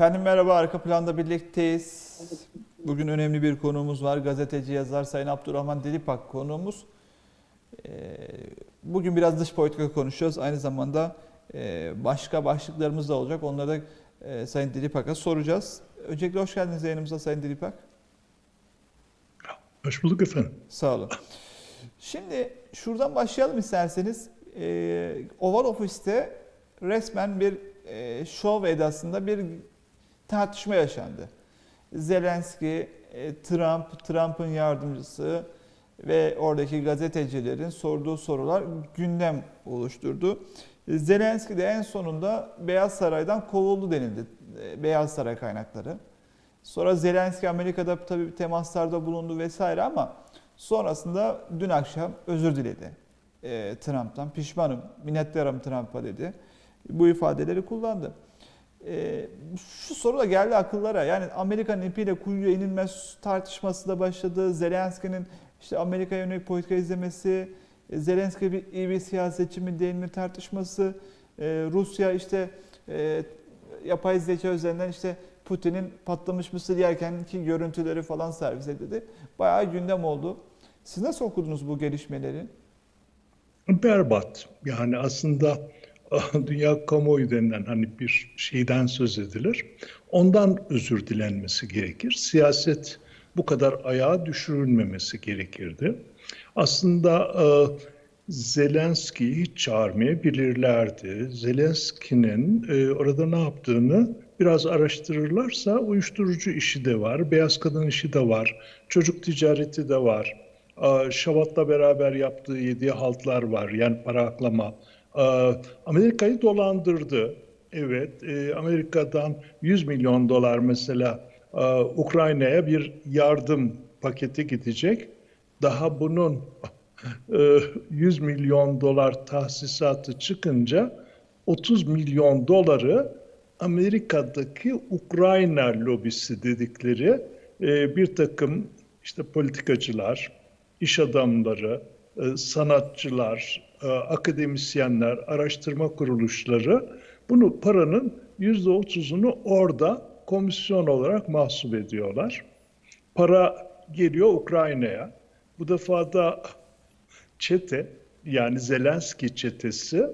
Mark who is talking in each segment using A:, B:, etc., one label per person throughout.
A: Efendim merhaba, arka planda birlikteyiz. Bugün önemli bir konuğumuz var. Gazeteci yazar Sayın Abdurrahman Dilipak konuğumuz. Ee, Bugün biraz dış politika konuşuyoruz. Aynı zamanda e, başka başlıklarımız da olacak. Onları da e, Sayın Dilipak'a soracağız. Öncelikle hoş geldiniz yayınımıza Sayın Dilipak.
B: Hoş bulduk efendim.
A: Sağ olun. Şimdi şuradan başlayalım isterseniz. Ee, Oval Ofis'te resmen bir e, şov edasında bir tartışma yaşandı. Zelenski, e, Trump, Trump'ın yardımcısı ve oradaki gazetecilerin sorduğu sorular gündem oluşturdu. Zelenski de en sonunda Beyaz Saray'dan kovuldu denildi. e, Beyaz Saray kaynakları. Sonra Zelenski Amerika'da tabii temaslarda bulundu vesaire ama sonrasında dün akşam özür diledi e, Trump'tan. Pişmanım, minnettarım Trump'a dedi. Bu ifadeleri kullandı. E, şu soru da geldi akıllara. Yani Amerika'nın ipiyle kuyuya inilmez tartışması da başladı. Zelenski'nin işte Amerika'ya yönelik politika izlemesi, e, Zelenski bir iyi bir siyasetçi mi değil mi tartışması, e, Rusya işte e, yapay zeka üzerinden işte Putin'in patlamış mısır yerkenki görüntüleri falan servis edildi. Bayağı gündem oldu. Siz nasıl okudunuz bu gelişmeleri?
B: Berbat. Yani aslında dünya kamuoyu denilen hani bir şeyden söz edilir. Ondan özür dilenmesi gerekir. Siyaset bu kadar ayağa düşürülmemesi gerekirdi. Aslında e, Zelenski'yi hiç çağırmayabilirlerdi. Zelenski'nin e, orada ne yaptığını biraz araştırırlarsa uyuşturucu işi de var, beyaz kadın işi de var, çocuk ticareti de var. Aa, Şabat'la beraber yaptığı yediği haltlar var. Yani para aklama. Aa, Amerika'yı dolandırdı. Evet, e, Amerika'dan 100 milyon dolar mesela aa, Ukrayna'ya bir yardım paketi gidecek. Daha bunun e, 100 milyon dolar tahsisatı çıkınca 30 milyon doları Amerika'daki Ukrayna lobisi dedikleri e, bir takım işte politikacılar, iş adamları, e, sanatçılar, e, akademisyenler, araştırma kuruluşları bunu paranın yüzde otuzunu orada komisyon olarak mahsup ediyorlar. Para geliyor Ukrayna'ya. Bu defa da çete yani Zelenski çetesi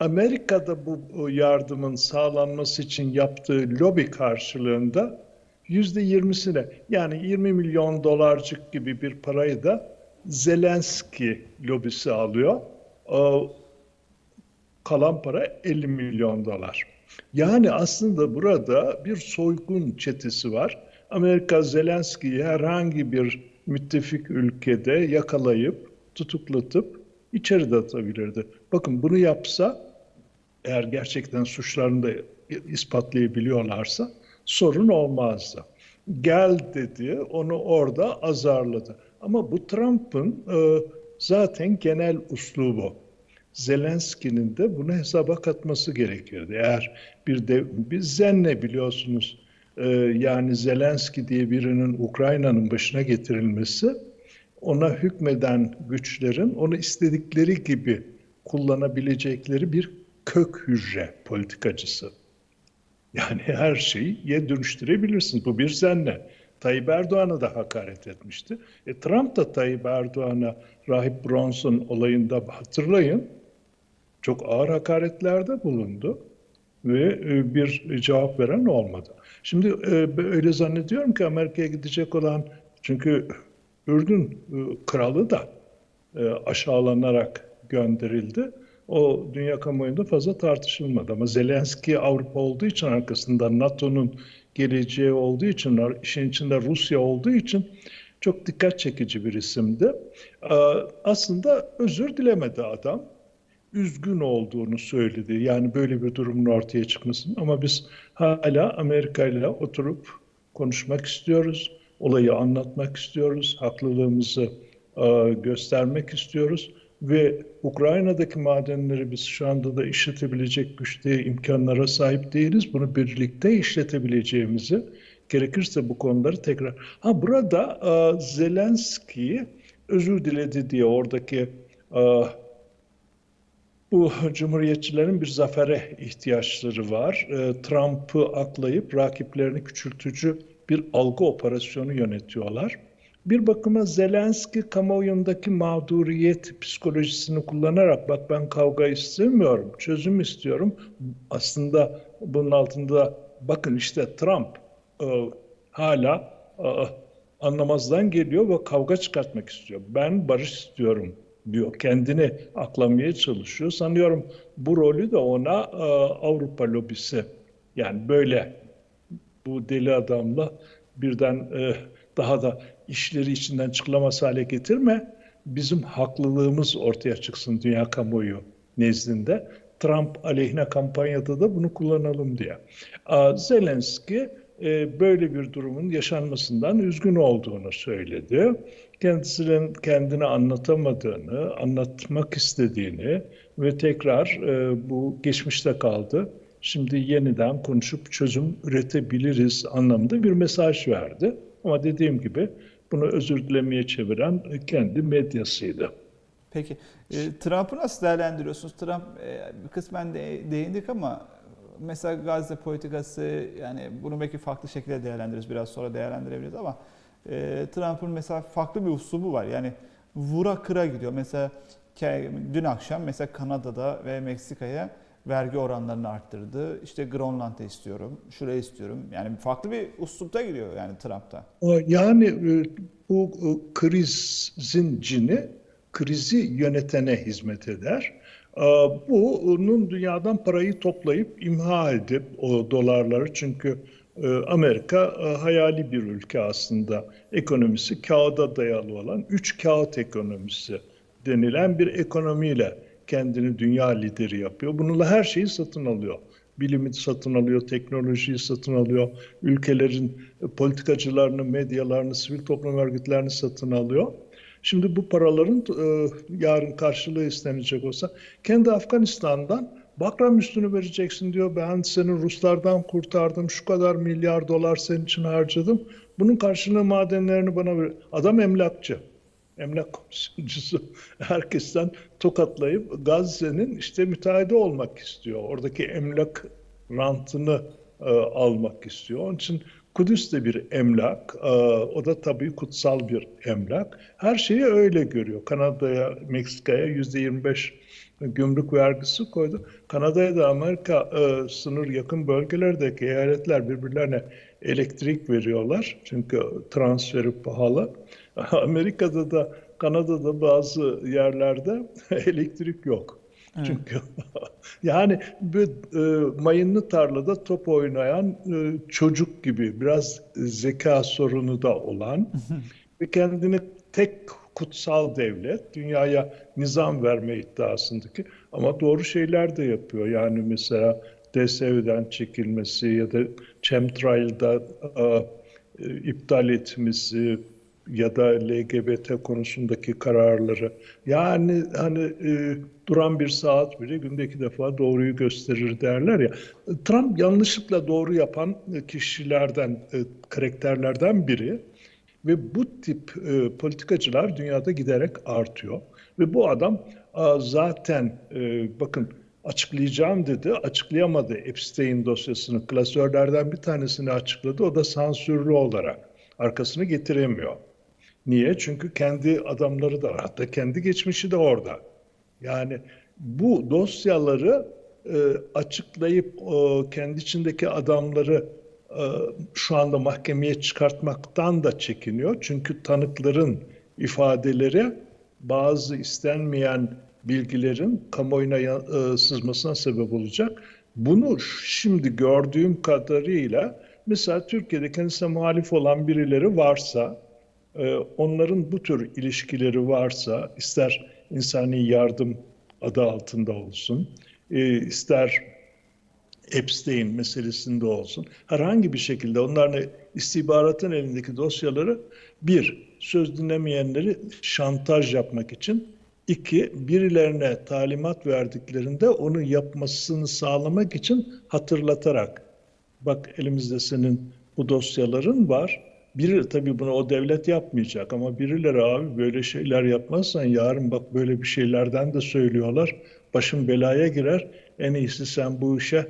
B: Amerika'da bu yardımın sağlanması için yaptığı lobi karşılığında yüzde yirmisine yani 20 milyon dolarcık gibi bir parayı da Zelenski lobisi alıyor. O, kalan para 50 milyon dolar. Yani aslında burada bir soygun çetesi var. Amerika Zelenski'yi herhangi bir müttefik ülkede yakalayıp tutuklatıp içeri atabilirdi. Bakın bunu yapsa eğer gerçekten suçlarını da ispatlayabiliyorlarsa sorun olmazdı. Gel dedi, onu orada azarladı. Ama bu Trump'ın e, zaten genel uslubu. Zelenski'nin de bunu hesaba katması gerekirdi. Eğer bir de biz zenne biliyorsunuz e, yani Zelenski diye birinin Ukrayna'nın başına getirilmesi ona hükmeden güçlerin onu istedikleri gibi kullanabilecekleri bir kök hücre politikacısı. Yani her şeyi ye dönüştürebilirsiniz. Bu bir zenne. Tayyip Erdoğan'a da hakaret etmişti. E, Trump da Tayyip Erdoğan'a Rahip Bronson olayında hatırlayın çok ağır hakaretlerde bulundu ve e, bir cevap veren olmadı. Şimdi e, öyle zannediyorum ki Amerika'ya gidecek olan çünkü Ürdün e, kralı da aşağılanarak gönderildi. O dünya kamuoyunda fazla tartışılmadı ama Zelenski Avrupa olduğu için arkasında NATO'nun geleceği olduğu için, işin içinde Rusya olduğu için çok dikkat çekici bir isimdi. Aslında özür dilemedi adam. Üzgün olduğunu söyledi. Yani böyle bir durumun ortaya çıkmasın. Ama biz hala Amerika ile oturup konuşmak istiyoruz. Olayı anlatmak istiyoruz. Haklılığımızı göstermek istiyoruz ve Ukrayna'daki madenleri biz şu anda da işletebilecek güçte imkanlara sahip değiliz. Bunu birlikte işletebileceğimizi gerekirse bu konuları tekrar. Ha burada e, Zelenski özür diledi diye oradaki e, Bu cumhuriyetçilerin bir zafere ihtiyaçları var. E, Trump'ı aklayıp rakiplerini küçültücü bir algı operasyonu yönetiyorlar. Bir bakıma Zelenski kamuoyundaki mağduriyet psikolojisini kullanarak bak ben kavga istemiyorum, çözüm istiyorum. Aslında bunun altında bakın işte Trump e, hala e, anlamazdan geliyor ve kavga çıkartmak istiyor. Ben barış istiyorum diyor. Kendini aklamaya çalışıyor. Sanıyorum bu rolü de ona e, Avrupa lobisi yani böyle bu deli adamla birden e, daha da işleri içinden çıkılamaz hale getirme. Bizim haklılığımız ortaya çıksın dünya kamuoyu nezdinde. Trump aleyhine kampanyada da bunu kullanalım diye. Zelenski e, böyle bir durumun yaşanmasından üzgün olduğunu söyledi. Kendisinin kendini anlatamadığını, anlatmak istediğini ve tekrar e, bu geçmişte kaldı. Şimdi yeniden konuşup çözüm üretebiliriz anlamında bir mesaj verdi. Ama dediğim gibi bunu özür dilemeye çeviren kendi medyasıydı.
A: Peki e, Trump'ı nasıl değerlendiriyorsunuz? Trump e, kısmen de değindik ama mesela Gazze politikası yani bunu belki farklı şekilde değerlendiririz. Biraz sonra değerlendirebiliriz ama e, Trump'ın mesela farklı bir uslubu var. Yani vura kıra gidiyor. Mesela dün akşam mesela Kanada'da ve Meksika'ya vergi oranlarını arttırdı. İşte Grönland'ı istiyorum, şurayı istiyorum. Yani farklı bir uslupta gidiyor yani Trump'ta.
B: Yani e, bu e, krizin cini krizi yönetene hizmet eder. E, Bunun dünyadan parayı toplayıp imha edip o dolarları çünkü Amerika hayali bir ülke aslında. Ekonomisi kağıda dayalı olan üç kağıt ekonomisi denilen bir ekonomiyle kendini dünya lideri yapıyor. Bununla her şeyi satın alıyor. Bilimi satın alıyor, teknolojiyi satın alıyor, ülkelerin politikacılarını, medyalarını, sivil toplum örgütlerini satın alıyor. Şimdi bu paraların e, yarın karşılığı istenecek olsa kendi Afganistan'dan Bakram üstünü vereceksin diyor. Ben seni Ruslardan kurtardım. Şu kadar milyar dolar senin için harcadım. Bunun karşılığı madenlerini bana ver. Adam emlakçı. Emlak komisyoncusu herkesten tokatlayıp Gazze'nin işte müteahhidi olmak istiyor. Oradaki emlak rantını e, almak istiyor. Onun için Kudüs de bir emlak. E, o da tabii kutsal bir emlak. Her şeyi öyle görüyor. Kanada'ya, Meksika'ya yüzde 25 gümrük vergisi koydu. Kanada'ya da Amerika e, sınır yakın bölgelerdeki eyaletler birbirlerine elektrik veriyorlar. Çünkü transferi pahalı. Amerika'da da Kanada'da bazı yerlerde elektrik yok. Evet. Çünkü yani bir e, mayınlı tarlada top oynayan e, çocuk gibi biraz zeka sorunu da olan ve kendini tek kutsal devlet, dünyaya nizam verme iddiasındaki ama doğru şeyler de yapıyor. Yani mesela DSE'den çekilmesi ya da chemtrail'da e, iptal etmesi ya da LGBT konusundaki kararları. Yani hani e, duran bir saat bile günde iki defa doğruyu gösterir derler ya. Trump yanlışlıkla doğru yapan kişilerden, e, karakterlerden biri. Ve bu tip e, politikacılar dünyada giderek artıyor. Ve bu adam a, zaten e, bakın açıklayacağım dedi, açıklayamadı Epstein dosyasını. Klasörlerden bir tanesini açıkladı, o da sansürlü olarak. Arkasını getiremiyor. Niye? Çünkü kendi adamları da hatta kendi geçmişi de orada. Yani bu dosyaları e, açıklayıp e, kendi içindeki adamları e, şu anda mahkemeye çıkartmaktan da çekiniyor. Çünkü tanıkların ifadeleri bazı istenmeyen bilgilerin kamuoyuna e, sızmasına sebep olacak. Bunu şimdi gördüğüm kadarıyla mesela Türkiye'de kendisine muhalif olan birileri varsa, onların bu tür ilişkileri varsa, ister insani yardım adı altında olsun, ister Epstein meselesinde olsun herhangi bir şekilde onların istihbaratın elindeki dosyaları bir söz dinlemeyenleri şantaj yapmak için iki birilerine talimat verdiklerinde onu yapmasını sağlamak için hatırlatarak bak elimizde senin bu dosyaların var biri tabii bunu o devlet yapmayacak ama birileri abi böyle şeyler yapmazsan yarın bak böyle bir şeylerden de söylüyorlar. Başın belaya girer. En iyisi sen bu işe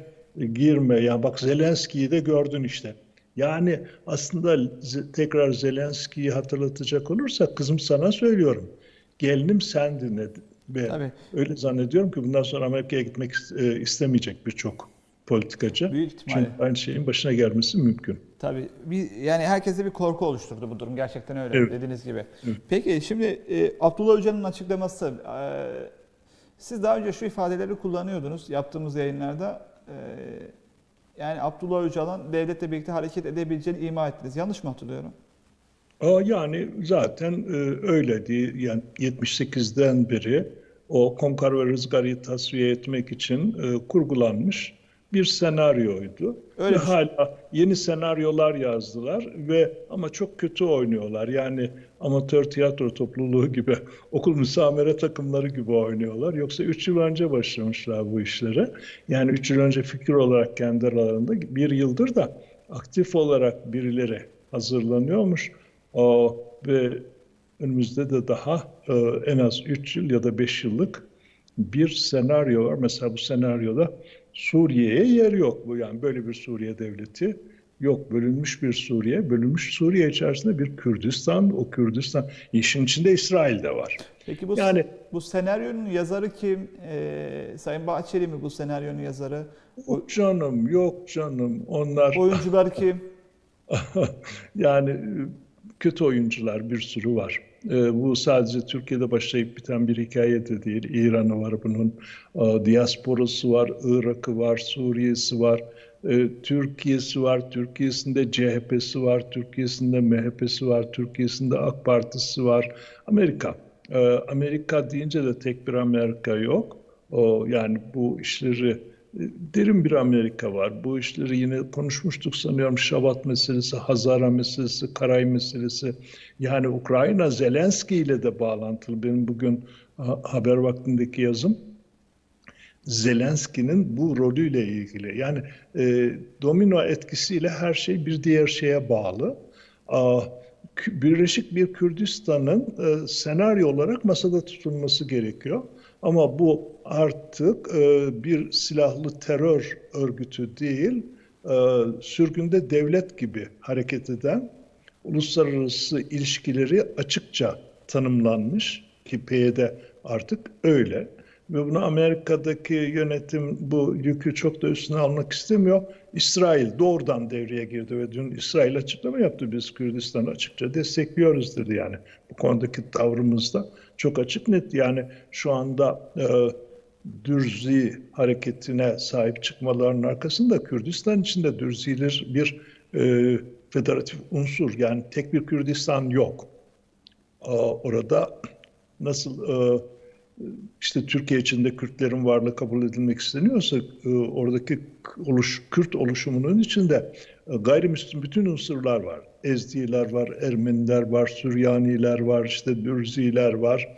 B: girme. Ya bak Zelenski'yi de gördün işte. Yani aslında tekrar Zelenski'yi hatırlatacak olursak kızım sana söylüyorum. Gelinim sendin. Ve
A: Tabii.
B: öyle zannediyorum ki bundan sonra Amerika'ya gitmek e, istemeyecek birçok politikacı.
A: Büyük ihtimalle.
B: Çünkü aynı şeyin başına gelmesi mümkün.
A: Tabii. Bir, yani herkese bir korku oluşturdu bu durum. Gerçekten öyle
B: Evet.
A: dediğiniz gibi.
B: Evet.
A: Peki şimdi e, Abdullah Öcalan'ın açıklaması. e, siz daha önce şu ifadeleri kullanıyordunuz yaptığımız yayınlarda. E, yani Abdullah Öcalan devletle birlikte hareket edebileceğini ima ettiniz. Yanlış mı hatırlıyorum?
B: Aa, yani zaten e, öyle. Yani 78'den beri o Konkar ve Rızgar'ı tasfiye etmek için e, kurgulanmış bir senaryoydu.
A: Öyle
B: ve
A: şey.
B: hala yeni senaryolar yazdılar ve ama çok kötü oynuyorlar. Yani amatör tiyatro topluluğu gibi, okul müsamere takımları gibi oynuyorlar. Yoksa 3 yıl önce başlamışlar bu işlere. Yani 3 yıl önce fikir olarak kendi aralarında bir yıldır da aktif olarak birileri hazırlanıyormuş. Aa, ve önümüzde de daha e, en az 3 yıl ya da 5 yıllık bir senaryo var. Mesela bu senaryoda Suriye'ye yer yok. Bu yani böyle bir Suriye devleti yok. Bölünmüş bir Suriye. Bölünmüş Suriye içerisinde bir Kürdistan. O Kürdistan işin içinde İsrail de var.
A: Peki bu
B: Yani-
A: bu senaryonun yazarı kim? E, Sayın Bahçeli mi bu senaryonun yazarı?
B: Yok canım, yok canım. Onlar
A: oyuncular kim?
B: yani kötü oyuncular bir sürü var. E, Bu sadece Türkiye'de başlayıp biten bir hikaye de değil. İran'ı var bunun, e, diasporası var, Irak'ı var, Suriye'si var, e, Türkiye'si var, Türkiye'sinde CHP'si var, Türkiye'sinde MHP'si var, Türkiye'sinde AK Partisi var. Amerika. E, Amerika deyince de tek bir Amerika yok. O yani bu işleri derin bir Amerika var. Bu işleri yine konuşmuştuk sanıyorum. Şabat meselesi, Hazara meselesi, Karay meselesi. Yani Ukrayna Zelenski ile de bağlantılı. Benim bugün ha- haber vaktindeki yazım Zelenski'nin bu rolüyle ilgili. Yani e, domino etkisiyle her şey bir diğer şeye bağlı. Aa, Birleşik bir Kürdistan'ın e, senaryo olarak masada tutulması gerekiyor. Ama bu artık e, bir silahlı terör örgütü değil, e, sürgünde devlet gibi hareket eden uluslararası ilişkileri açıkça tanımlanmış ki PYD artık öyle. Ve bunu Amerika'daki yönetim bu yükü çok da üstüne almak istemiyor. İsrail doğrudan devreye girdi ve dün İsrail açıklama yaptı. Biz Kürdistan'ı açıkça destekliyoruz dedi yani. Bu konudaki tavrımızda çok açık net. Yani şu anda e, Dürzi hareketine sahip çıkmalarının arkasında Kürdistan içinde Dürziler bir e, federatif unsur. Yani tek bir Kürdistan yok. Aa, orada nasıl e, işte Türkiye içinde Kürtlerin varlığı kabul edilmek isteniyorsa e, oradaki oluş, Kürt oluşumunun içinde e, gayrimüslim bütün unsurlar var. Ezdiler var, Ermeniler var, Süryaniler var, işte Dürziler var,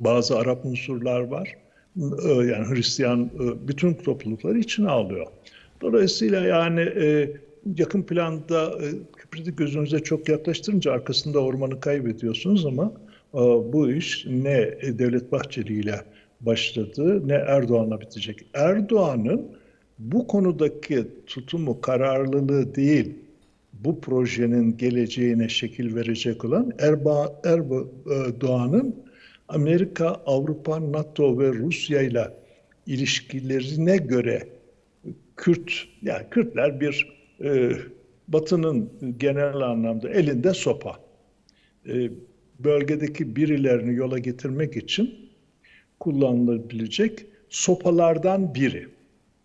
B: bazı Arap unsurlar var. E, Yani Hristiyan bütün toplulukları içine alıyor. Dolayısıyla yani yakın planda Kıbrıs'ı gözünüze çok yaklaştırınca arkasında ormanı kaybediyorsunuz ama bu iş ne Devlet Bahçeli ile başladı ne Erdoğan'la bitecek. Erdoğan'ın bu konudaki tutumu, kararlılığı değil, bu projenin geleceğine şekil verecek olan Erba, Erdoğan'ın Amerika, Avrupa, NATO ve Rusya ile ilişkilerine göre Kürt, yani Kürtler bir e, Batı'nın genel anlamda elinde sopa. E, bölgedeki birilerini yola getirmek için kullanılabilecek sopalardan biri.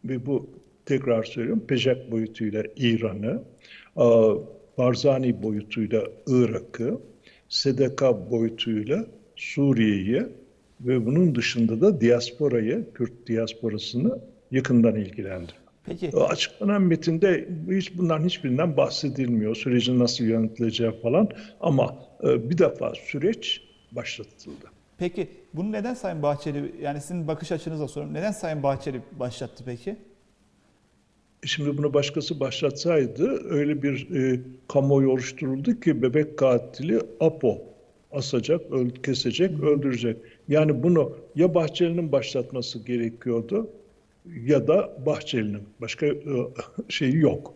B: Ve bu tekrar söylüyorum Pejak boyutuyla İran'ı, a, Barzani boyutuyla Irak'ı, SDK boyutuyla Suriye'yi ve bunun dışında da diasporayı, Kürt diasporasını yakından ilgilendiriyor.
A: Peki
B: Açıklanan metinde hiç bunların hiçbirinden bahsedilmiyor. Sürecin nasıl yönetileceği falan. Ama e, bir defa süreç başlatıldı.
A: Peki bunu neden Sayın Bahçeli yani sizin bakış açınızla soruyorum. Neden Sayın Bahçeli başlattı peki?
B: Şimdi bunu başkası başlatsaydı öyle bir e, kamuoyu oluşturuldu ki bebek katili Apo asacak, öl, kesecek, öldürecek. Yani bunu ya Bahçeli'nin başlatması gerekiyordu ya da Bahçeli'nin. Başka e, şeyi yok.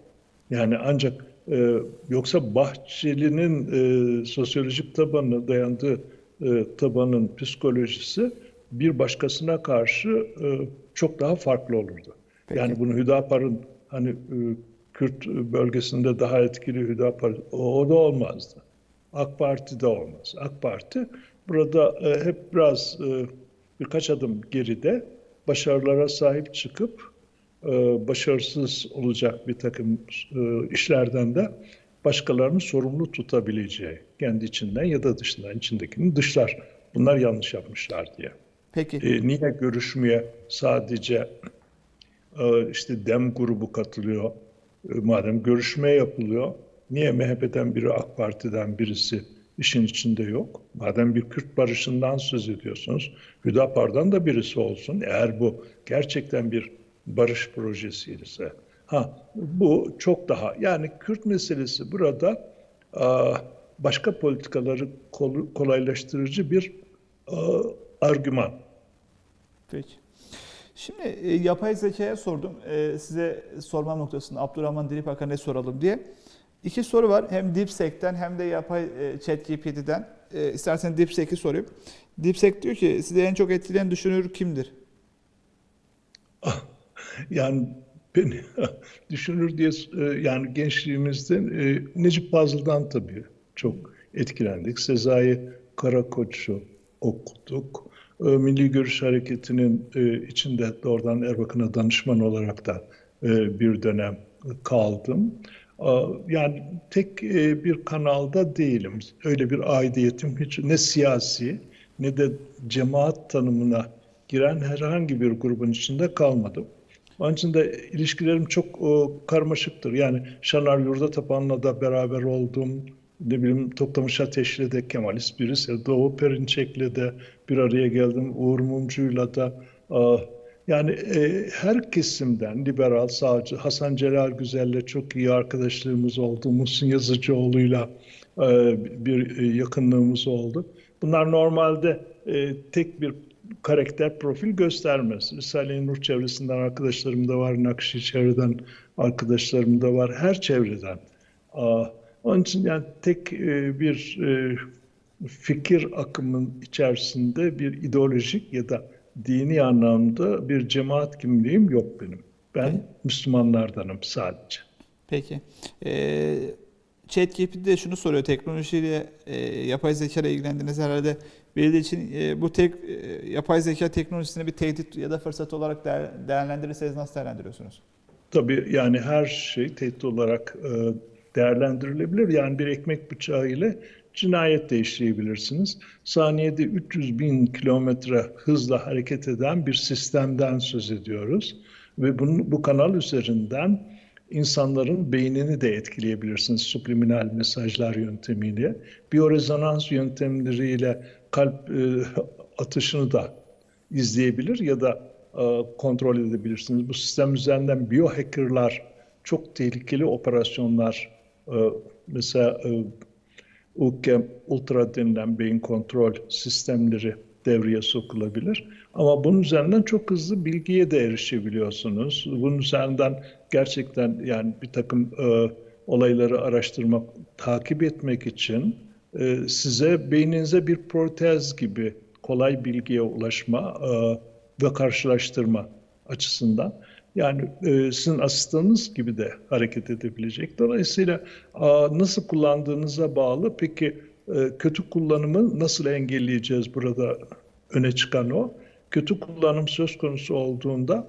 B: Yani ancak e, yoksa Bahçeli'nin e, sosyolojik tabanı dayandığı e, tabanın psikolojisi bir başkasına karşı e, çok daha farklı olurdu.
A: Peki.
B: Yani bunu Hüdapar'ın hani e, Kürt bölgesinde daha etkili Hüdapar o, o da olmazdı. AK Parti de olmaz. AK Parti burada e, hep biraz e, birkaç adım geride başarılara sahip çıkıp e, başarısız olacak bir takım e, işlerden de başkalarını sorumlu tutabileceği kendi içinden ya da dışından içindekini dışlar. Bunlar yanlış yapmışlar diye.
A: Peki.
B: E, niye görüşmeye sadece e, işte DEM grubu katılıyor? E, madem görüşme yapılıyor, niye MHP'den biri AK Parti'den birisi işin içinde yok? Madem bir Kürt barışından söz ediyorsunuz, Hüdapar'dan da birisi olsun. Eğer bu gerçekten bir barış projesi ise. Ha, bu çok daha, yani Kürt meselesi burada başka politikaları kol- kolaylaştırıcı bir argüman.
A: Peki. Şimdi e, yapay zekaya sordum. E, size sormam noktasında Abdurrahman Dilipakar'a ne soralım diye. İki soru var. Hem DeepSeek'ten hem de yapay e, ChatGPT'den. E, istersen DeepSeek'i sorayım. DeepSeek diyor ki sizi en çok etkileyen düşünür kimdir?
B: Yani beni düşünür diye e, yani gençliğimizde e, Necip Fazıl'dan tabii çok etkilendik. Sezai Karakoç'u okuduk. E, Milli Görüş Hareketi'nin e, içinde doğrudan Erbakan'a danışman olarak da e, bir dönem kaldım. Yani tek e, bir kanalda değilim. Öyle bir aidiyetim hiç ne siyasi ne de cemaat tanımına giren herhangi bir grubun içinde kalmadım. Onun için de ilişkilerim çok karmaşıktır. Yani Şanar Yurdatapan'la da beraber oldum. Ne bileyim Toklamış Ateş'le de Kemalist birisi. Doğu Perinçek'le de bir araya geldim. Uğur Mumcu'yla da. ah, yani e, her kesimden liberal, sağcı, Hasan Celal Güzel'le çok iyi arkadaşlığımız oldu. Muhsin Yazıcıoğlu'yla e, bir e, yakınlığımız oldu. Bunlar normalde e, tek bir karakter profil göstermez. Risale-i Nur çevresinden arkadaşlarım da var, Nakşi çevreden arkadaşlarım da var, her çevreden. Onun için yani tek e, bir e, fikir akımın içerisinde bir ideolojik ya da dini anlamda bir cemaat kimliğim yok benim. Ben Müslümanlardanım sadece.
A: Peki. E, ChatGPT de şunu soruyor. Teknolojiyle, e, yapay zeka ile ilgilendiğiniz herhalde belirli için e, bu tek e, yapay zeka teknolojisini bir tehdit ya da fırsat olarak değer, değerlendirirseniz nasıl değerlendiriyorsunuz?
B: Tabii yani her şey tehdit olarak e, değerlendirilebilir. Yani bir ekmek bıçağı ile cinayet de işleyebilirsiniz. Saniyede 300 bin kilometre hızla hareket eden bir sistemden söz ediyoruz. Ve bunun, bu kanal üzerinden insanların beynini de etkileyebilirsiniz subliminal mesajlar yöntemiyle. Biyorezonans yöntemleriyle kalp e, atışını da izleyebilir ya da e, kontrol edebilirsiniz. Bu sistem üzerinden biohackerlar çok tehlikeli operasyonlar e, mesela e, UKEM Ultra denilen beyin kontrol sistemleri devreye sokulabilir. Ama bunun üzerinden çok hızlı bilgiye de erişebiliyorsunuz. Bunun üzerinden gerçekten yani bir takım e, olayları araştırmak, takip etmek için e, size beyninize bir protez gibi kolay bilgiye ulaşma e, ve karşılaştırma açısından yani e, sizin asistanınız gibi de hareket edebilecek. Dolayısıyla a, nasıl kullandığınıza bağlı. Peki e, kötü kullanımı nasıl engelleyeceğiz burada öne çıkan o. Kötü kullanım söz konusu olduğunda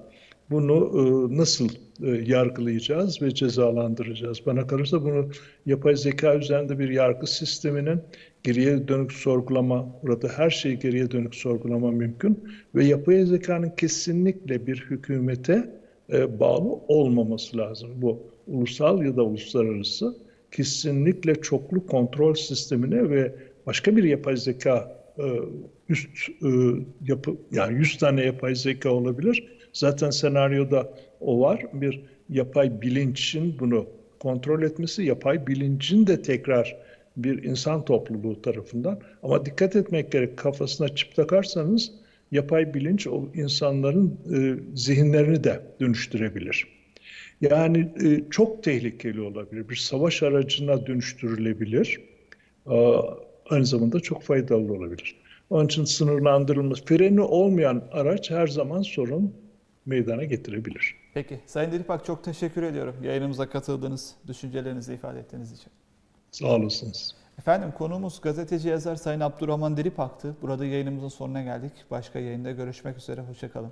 B: bunu e, nasıl e, yargılayacağız ve cezalandıracağız? Bana kalırsa bunu yapay zeka üzerinde bir yargı sisteminin geriye dönük sorgulama, burada her şeyi geriye dönük sorgulama mümkün ve yapay zekanın kesinlikle bir hükümete e, bağlı olmaması lazım. Bu ulusal ya da uluslararası kesinlikle çoklu kontrol sistemine ve başka bir yapay zeka e, üst e, yapı yani 100 tane yapay zeka olabilir. Zaten senaryoda o var. Bir yapay bilincin bunu kontrol etmesi, yapay bilincin de tekrar bir insan topluluğu tarafından. Ama dikkat etmek gerek kafasına çip takarsanız yapay bilinç o insanların e, zihinlerini de dönüştürebilir. Yani e, çok tehlikeli olabilir. Bir savaş aracına dönüştürülebilir. Aa, aynı zamanda çok faydalı olabilir. Onun için sınırlandırılması, freni olmayan araç her zaman sorun meydana getirebilir.
A: Peki. Sayın Dilipak çok teşekkür ediyorum. Yayınımıza katıldığınız, düşüncelerinizi ifade ettiğiniz için.
B: Sağ olasınız.
A: Efendim konuğumuz gazeteci yazar Sayın Abdurrahman Diripak'tı. Burada yayınımızın sonuna geldik. Başka yayında görüşmek üzere. Hoşçakalın.